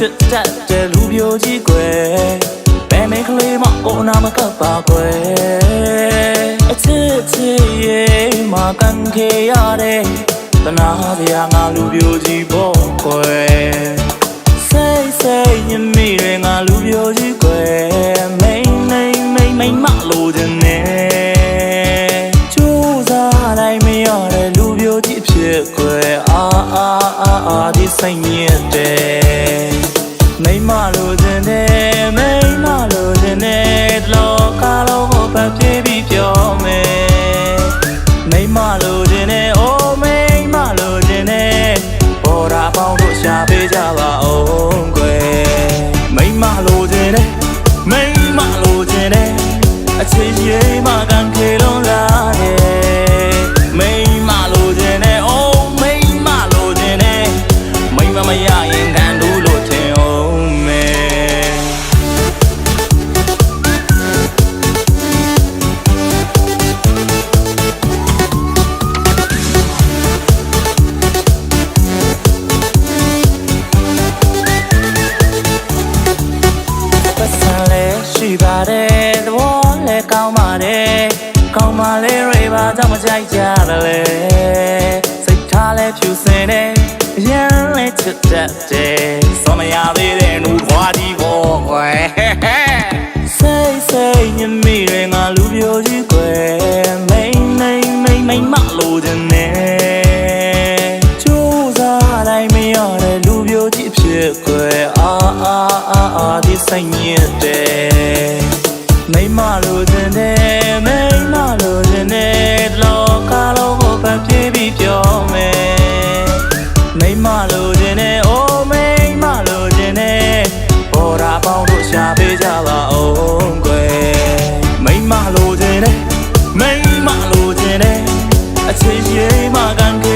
ချစ်တတ်တဲ့လူပြိုကြီးကွယ်ဘယ်မိန်းကလေးမကိုနာမကပ်ပါကွယ်အချစ်ချစ်ရဲ့မကန်ခေရတဲ့တနာစရာငါလူပြိုကြီးပေါ့ကွယ်စိတ်စိတ်ညမိတွေငါလူပြိုကြီးကွယ်မိန်မိန်မိန်မိန်မလို့ခြင်းနဲ့ကြိုးစားတိုင်းမရတဲ့လူပြိုကြီးဖြစ်ကွယ်အာအာအာအာဒီစိတ်ညစ်တယ် မိန်မလို့ခြင်းနဲ့မိန်မလို့ခြင်းနဲ့တလောကလုံးကိုပတ်ပြေးပြီးပြောမယ်မိန်မလို့ခြင်းနဲ့အိုးမိန်မလို့ခြင်းနဲ့ပေါ်တာပေါင်းတို့ရှာပေးကြပါအောင်ကွယ်မိန်မလို့ခြင်းနဲ့မိန်မလို့ခြင်းနဲ့အချစ်ရေးမကန်ခေလုံးလာတယ်မိန်မလို့ခြင်းနဲ့အိုးမိန်မလို့ခြင်းနဲ့မိန်မမရရင် ပါတယ်သဘောလဲကောင်းပါတယ်ကောင်းပါလေရေပါကြောင့်မကြိုက်ကြတယ်လေစိတ်ထားလဲဖြူစင်တယ်ရမ်းလဲချစ်တတ်တယ်စောမရသေးတဲ့နူဘွားကြီးပေါ်ကွယ်စိတ်စိတ်ညမိတွေငါလူပြိုကြီးကွယ်မိန်မိန်မိန်မိန်မလို့ခြင်းနဲ့ကြိုးစားတိုင်းမရတဲ့လူပြိုကြီးဖြစ်ကွယ်အာအာအာအာဒီစိတ်ညစ်တ နဲ့အချိန်ပြေမှကန်ခဲ့